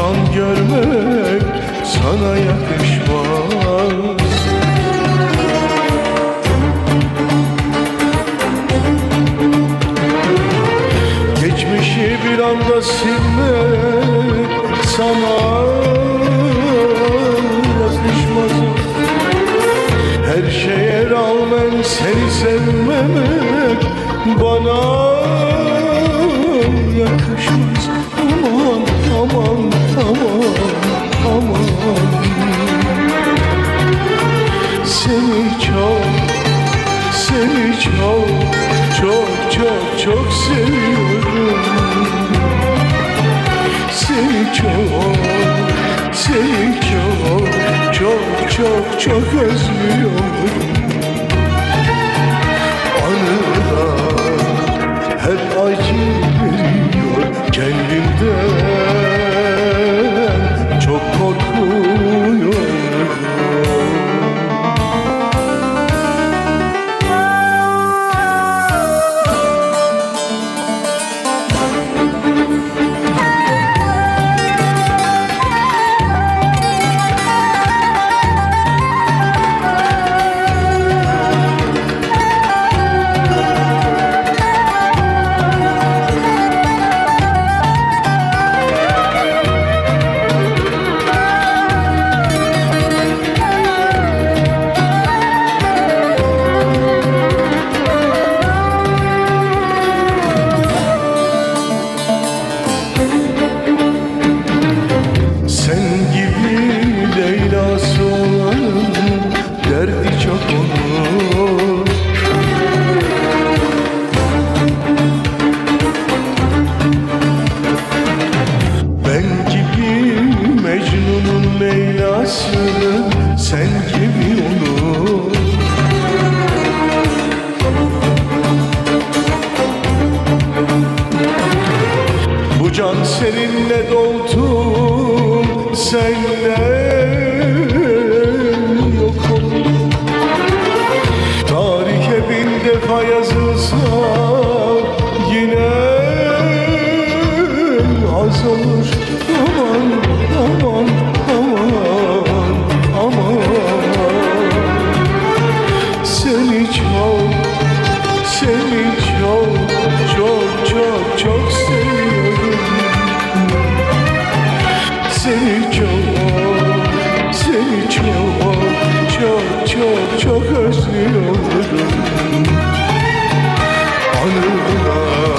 perişan görmek sana yakışmaz. Geçmişi bir anda silmek sana yakışmaz. Her şeye rağmen seni sevmemek bana yakışmaz Aman aman aman. Seni çok seni çok çok çok çok seviyorum. Seni çok seni çok çok çok çok özlüyorum. Anılar hep acı veriyor kendimden seninle doldu senle çok özlüyorum Anılar